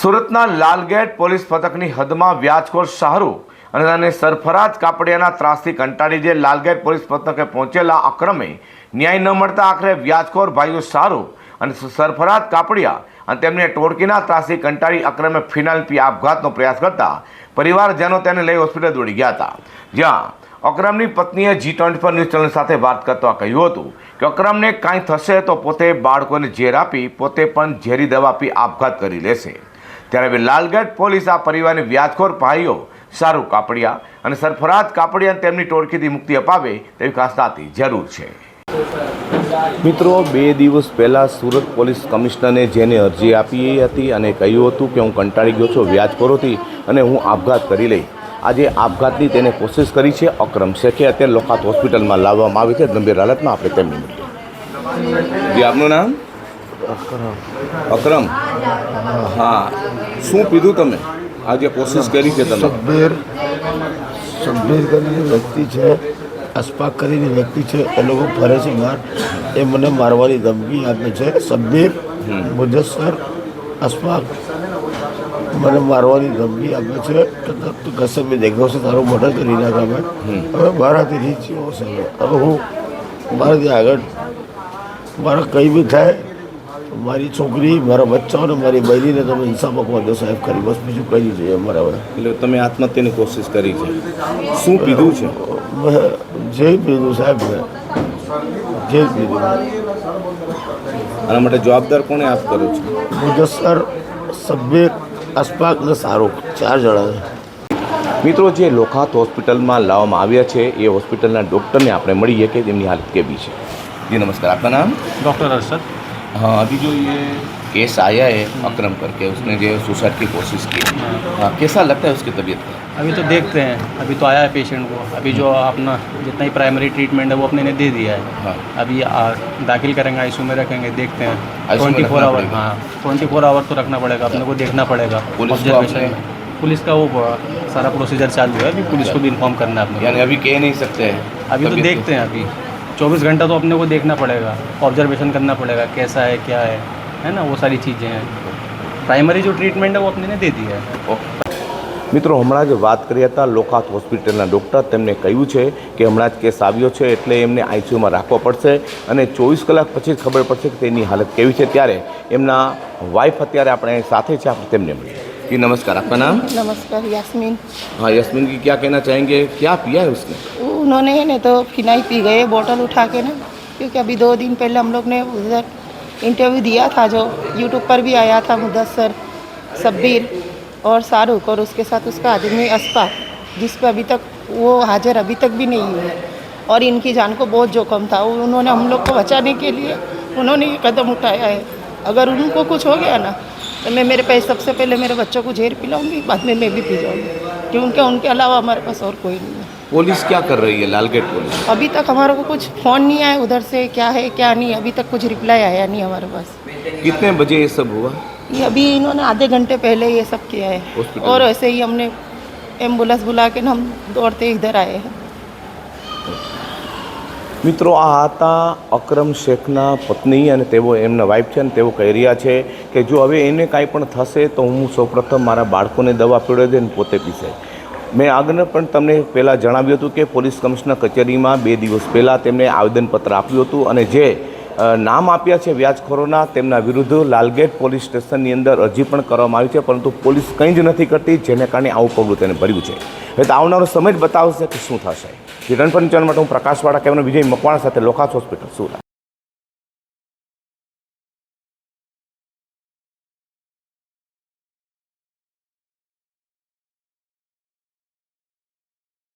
સુરતના લાલગેટ પોલીસ પથકની હદમાં વ્યાજખોર શાહરૂખ અને તેને સરફરાજ કાપડિયાના ત્રાસથી કંટાળી જે લાલગેટ પોલીસ પથકે પહોંચેલા અક્રમે ન્યાય ન મળતા આખરે વ્યાજખોર ભાઈઓ શાહરૂખ અને સરફરાજ કાપડિયા અને તેમને ટોળકીના ત્રાસથી કંટાળી અક્રમે ફિનાઇલ પી આપઘાતનો પ્રયાસ કરતા પરિવારજનો તેને લઈ હોસ્પિટલ દોડી ગયા હતા. જ્યાં અકરમની પત્નીએ Zee twenty four news channel સાથે વાત કરતા કહ્યું હતું કે અકરમને કાંઈ થશે તો પોતે બાળકોને ઝેર આપી, પોતે પણ ઝેરી દવા આપી આપઘાત કરી લેશે. ત્યારે હવે લાલગઢ પોલીસ આ પરિવારની વ્યાજખોર ભાઈઓ શાહરૂખ કાપડિયા અને સરફરાજ કાપડિયા તેમની ટોળકીથી મુક્તિ અપાવે તેવી ખાસતાથી જરૂર છે. મિત્રો, બે દિવસ પહેલાં સુરત પોલીસ કમિશનરને જેને અરજી આપી હતી અને કહ્યું હતું કે હું કંટાળી ગયો છું વ્યાજખોરોથી અને હું આપઘાત કરી લઈ. આજે આપઘાતની તેને કોશિશ કરી છે અક્રમ શેખે અત્યારે લોકાત હોસ્પિટલમાં લાવવામાં આવી છે. ગંભીર હાલતમાં આપણે તેમની જી, આપનું નામ? અક્રમ. હા. શું પીધું તમે? આજે કોશિશ કરી કે તમે? સબ્બીર સબ્બીર કરીને વ્યક્તિ છે અસ્પાક કરીને વ્યક્તિ છે એ લોકો ફરે છે બહાર એ મને મારવાની ધમકી આપે છે. સબ્બીર મુજસ્સર અસ્પાક મને મારવાની ધમકી આપે છે. કે કશે બી દેખાવ છે? તારું મર્ડર કરી નાખે અમે હવે મારાથી રીચ છે હવે હું મારાથી આગળ મારા કંઈ બી થાય મારી છોકરી મારા બચ્ચાઓને મારી બહેનીને તમે હિસાબ આપવા દો સાહેબ ખરી બસ બીજું કહી નહીં જોઈએ અમારે હવે એટલે તમે આત્મહત્યાની કોશિશ કરી છે. શું પીધું છે? જે પીધું સાહેબ જે પીધું આના માટે જવાબદાર કોને આપ કરો છો? મુજસ્સર સભ્ય અશફાક સારો શાહરૂખ ચાર જણા છે. મિત્રો જે લોખાત હોસ્પિટલમાં લાવવામાં આવ્યા છે એ હોસ્પિટલના ડૉક્ટરને આપણે મળીએ કે તેમની હાલત કેવી છે. જી નમસ્કાર. આપના નામ? ડૉક્ટર હર્ષદ. हाँ अभी जो ये केस आया है अक्रम करके उसने जो सुसाइड की कोशिश की हाँ। कैसा लगता है उसकी तबीयत का? अभी तो देखते हैं। अभी तो आया है पेशेंट को। अभी जो अपना जितना ही प्राइमरी ट्रीटमेंट है वो अपने ने दे दिया है। हाँ। अभी आ, दाखिल करेंगे आईसीयू में रखेंगे देखते हैं। ट्वेंटी फोर आवर हाँ ट्वेंटी फोर आवर तो रखना पड़ेगा अपने को देखना पड़ेगा। पुलिस को। पुलिस वो सारा प्रोसीजर चालू है। अभी पुलिस को भी इन्फॉर्म करना है अपने यानी अभी कह नहीं सकते। हैं अभी तो देखते हैं अभी। चौबीस घंटा तो अपने को देखना पड़ेगा ऑब्जर्वेशन करना पड़ेगा कैसा है क्या है है ना वो सारी चीज़ें हैं प्राइमरी जो ट्रीटमेंट है वो अपने ने दे दिया है ઓકે મિત્રો હમણાં જ વાત કરી હતા લોકાત હોસ્પિટલના ડૉક્ટર તેમને કહ્યું છે કે હમણાં જ કેસ આવ્યો છે એટલે એમને આઈસીયુમાં રાખવો પડશે અને ચોવીસ કલાક પછી જ ખબર પડશે કે તેની હાલત કેવી છે ત્યારે એમના વાઈફ અત્યારે આપણે સાથે છે આપણે તેમને મળીએ जी नमस्कार आपका नाम नमस्कार यास्मीन हाँ यस्मिन की क्या कहना चाहेंगे क्या पिया है उसने वो उन्होंने है ना तो फिनाई पी गए, बोतल उठा के ना, क्योंकि अभी दो दिन पहले हम लोग ने उधर इंटरव्यू दिया था जो यूट्यूब पर भी आया था मुदसर सब्बीर और शाहरुख और उसके साथ उसका आदमी अस्पा, जिस पर अभी तक वो हाजिर अभी तक भी नहीं हुए। और इनकी जान को बहुत जोखम था उन्होंने हम लोग को बचाने के लिए उन्होंने ये कदम उठाया है। अगर उनको कुछ हो गया ना तो मैं मेरे पैसे सबसे पहले मेरे बच्चों को झेर पिलाऊँगी, बाद में मैं भी पी जाऊँगी, क्योंकि उनके अलावा हमारे पास और कोई नहीं। पुलिस क्या कर रही है लालगेट पुलिस अभी तक हमारे को कुछ फ़ोन नहीं आया उधर से क्या है क्या नहीं अभी तक कुछ रिप्लाई आया नहीं हमारे पास कितने बजे ये सब हुआ ये अभी इन्होंने आधे घंटे पहले ये सब किया है हॉस्पिटल और में? ऐसे ही हमने एम्बुलेंस बुला के ना हम दौड़ते इधर आए हैं મિત્રો આ હતા અકરમ શેખના પત્ની અને તેઓ એમના વાઈફ છે અને તેઓ કહી રહ્યા છે કે જો હવે એને કાંઈ પણ થશે તો હું સૌપ્રથમ મારા બાળકોને દવા પીવડાવી દે અને પોતે પીશે મેં આગળ પણ તમને પહેલાં જણાવ્યું હતું કે પોલીસ કમિશનર કચેરીમાં બે દિવસ પહેલાં તેમને આવેદનપત્ર આપ્યું હતું અને જે નામ આપ્યા છે વ્યાજખોરોના તેમના વિરુદ્ધ લાલગેટ પોલીસ સ્ટેશનની અંદર અરજી પણ કરવામાં આવી છે, પરંતુ પોલીસ કંઈ જ નથી કરતી, જેને કારણે આવું પગલું તેને ભર્યું છે. હવે તો આવનારો સમય જ બતાવશે કે શું થશે. રિટર્ન માટે હું પ્રકાશવાળા કેમેરા વિજય મકવાણા સાથે લોકાસ હોસ્પિટલ, સુરત.